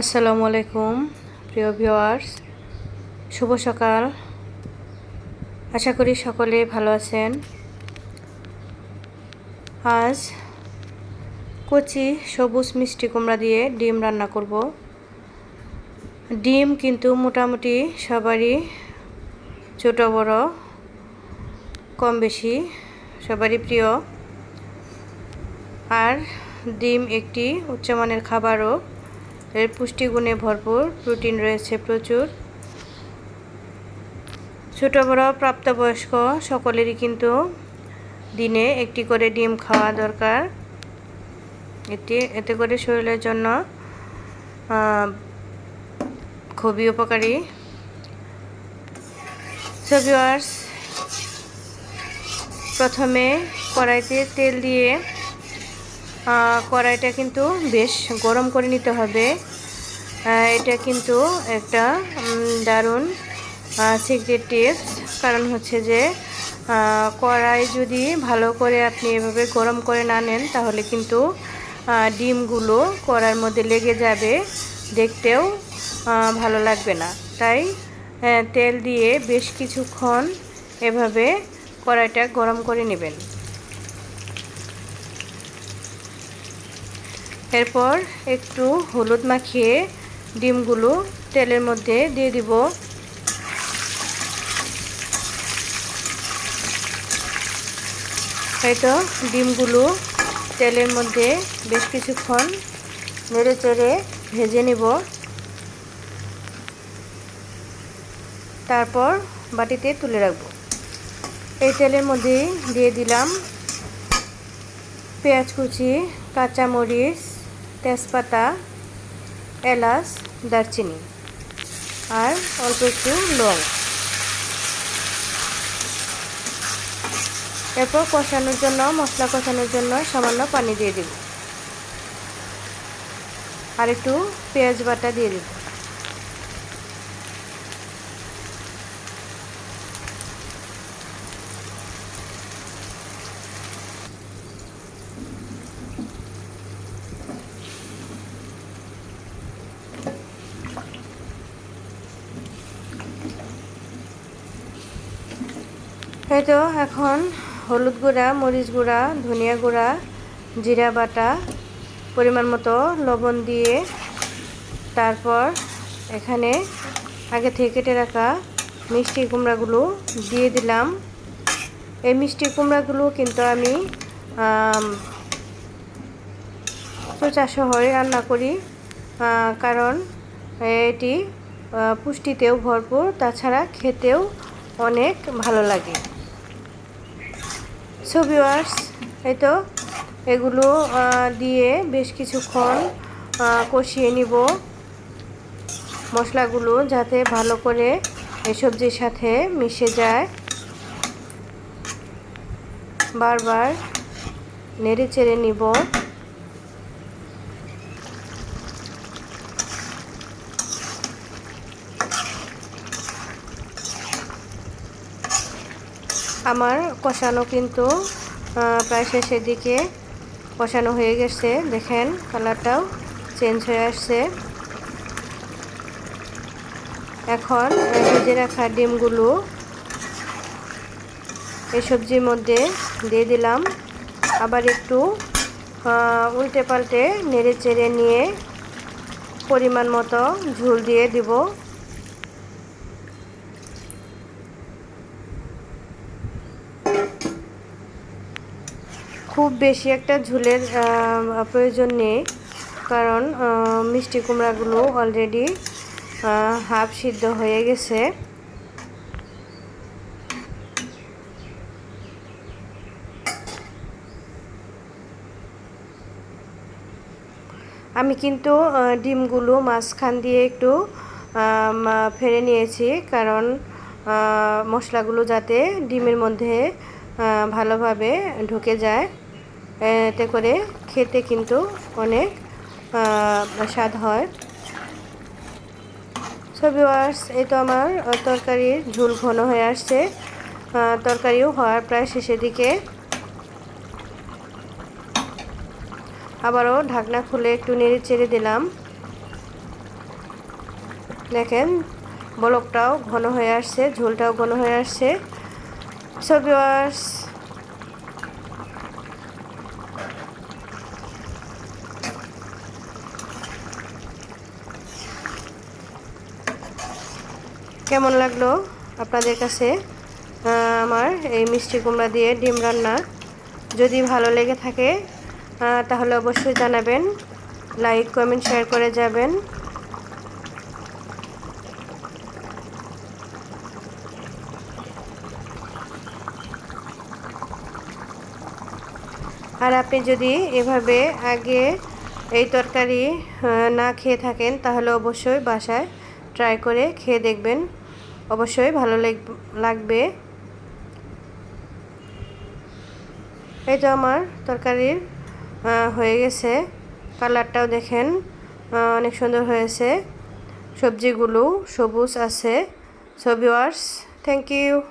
আসসালামু আলাইকুম, প্রিয় ভিউয়ার্স। শুভ সকাল। আশা করি সকলে ভালো আছেন। আজ কচি সবুজ মিষ্টি কুমড়া দিয়ে ডিম রান্না করব। ডিম কিন্তু মোটামুটি সবারই ছোট, বড়, কম বেশি সবারই প্রিয়। আর ডিম একটি উচ্চমানের খাবারও। এর পুষ্টিগুণে ভরপুর প্রোটিন রয়েছে প্রচুর। ছোট বড় প্রাপ্তবয়স্ক সকলেরই কিন্তু দিনে একটি করে ডিম খাওয়া দরকার। এটি, এতে করে শরীরের জন্য খুবই উপকারী। সবিওয়ার্স প্রথমে কড়াইতে তেল দিয়ে কড়াইটা কিন্তু বেশ গরম করে নিতে হবে। এটা কিন্তু একটা দারুণ সিক্রেট টিপস কারণ হচ্ছে যে কড়াই যদি ভালো করে আপনি এভাবে গরম করে না নেন, তাহলে কিন্তু ডিমগুলো কড়ার মধ্যে লেগে যাবে। দেখতেও ভালো লাগবে না। তাই তেল দিয়ে বেশ কিছুক্ষণ এভাবে কড়াইটা গরম করে নেবেন। এরপর একটু হলুদ মাখিয়ে ডিমগুলো তেলের মধ্যে দিয়ে দিব। হয়তো ডিমগুলো তেলের মধ্যে বেশ কিছুক্ষণ নেড়ে চেড়ে ভেজে নিব। তারপর বাটিতে তুলে রাখব। এই তেলের মধ্যে দিয়ে দিলাম পেঁয়াজ কুচি, কাঁচামরিচ তেজপাতা, এলাচ, দারচিনি আর অল্প একটু লং। এরপর কষানোর জন্য, মশলা কষানোর জন্য সামান্য পানি দিয়ে দিব। আর একটু পেঁয়াজ বাটা দিয়ে দেব। এই এখন হলুদ গুঁড়া, মরিচ গুঁড়া, ধনিয়া গুঁড়া, জিরা বাটা, পরিমাণ মতো লবণ দিয়ে তারপর এখানে আগে থেকে কেটে রাখা মিষ্টি কুমড়াগুলো দিয়ে দিলাম। এই মিষ্টি কুমড়াগুলো কিন্তু আমি চোচা শহরে রান্না করি কারণ এটি পুষ্টিতেও ভরপুর, তাছাড়া খেতেও অনেক ভালো লাগে। সো ভিওয়ার্স এই তো, এগুলো দিয়ে বেশ কিছুক্ষণ কষিয়ে নিব মশলাগুলো যাতে ভালো করে এই সবজির সাথে মিশে যায়। বারবার নেড়ে চেড়ে নিব। আমার কষানো কিন্তু প্রায় শেষের দিকে কষানো হয়ে গেছে। দেখেন, কালারটাও চেঞ্জ হয়ে আসছে। এখন ভেজে রাখা ডিমগুলো এই সবজির মধ্যে দিয়ে দিলাম। আবার একটু উল্টে পাল্টে নেড়ে চেড়ে নিয়ে পরিমাণ মতো ঝুল দিয়ে দিব। খুব বেশি একটা ঝুলের প্রয়োজন নেই। কারণ মিষ্টি কুমড়াগুলো অলরেডি হাফ সিদ্ধ হয়ে গেছে। আমি কিন্তু ডিমগুলো মাঝখান দিয়ে একটু ফেলে নিয়েছি। কারণ মশলাগুলো যাতে ডিমের মধ্যে ভালোভাবে ঢুকে যায়। এতে করে খেতে কিন্তু অনেক স্বাদ হয়। ছবি ওয়ার্স এই তো আমার তরকারির ঝুল ঘন হয়ে আসছে। তরকারিও হওয়ার প্রায় শেষের দিকে। আবারও ঢাকনা খুলে একটু নেড়ে চেড়ে দিলাম। দেখেন, বলকটাও ঘন হয়ে আসছে, ঝোলটাও ঘন হয়ে আসছে। সো ভিউয়ার্স কেমন লাগল আপনাদের কাছে? আমার এই মিষ্টি কুমড়া দিয়ে ডিম রান্না যদি ভালো লেগে থাকে তাহলে অবশ্যই জানাবেন। লাইক কমেন্ট শেয়ার করে যাবেন। আর আপনি যদি এভাবে আগে এই তরকারি না খেয়ে থাকেন, তাহলে অবশ্যই বাসায় ট্রাই করে খেয়ে দেখবেন। অবশ্যই ভালো লাগ- লাগবে। এই তো আমার তরকারির হয়ে গেছে। কালারটাও দেখেন অনেক সুন্দর হয়েছে। সবজিগুলো সবুজ আছে। সবিওয়ার্স থ্যাংক ইউ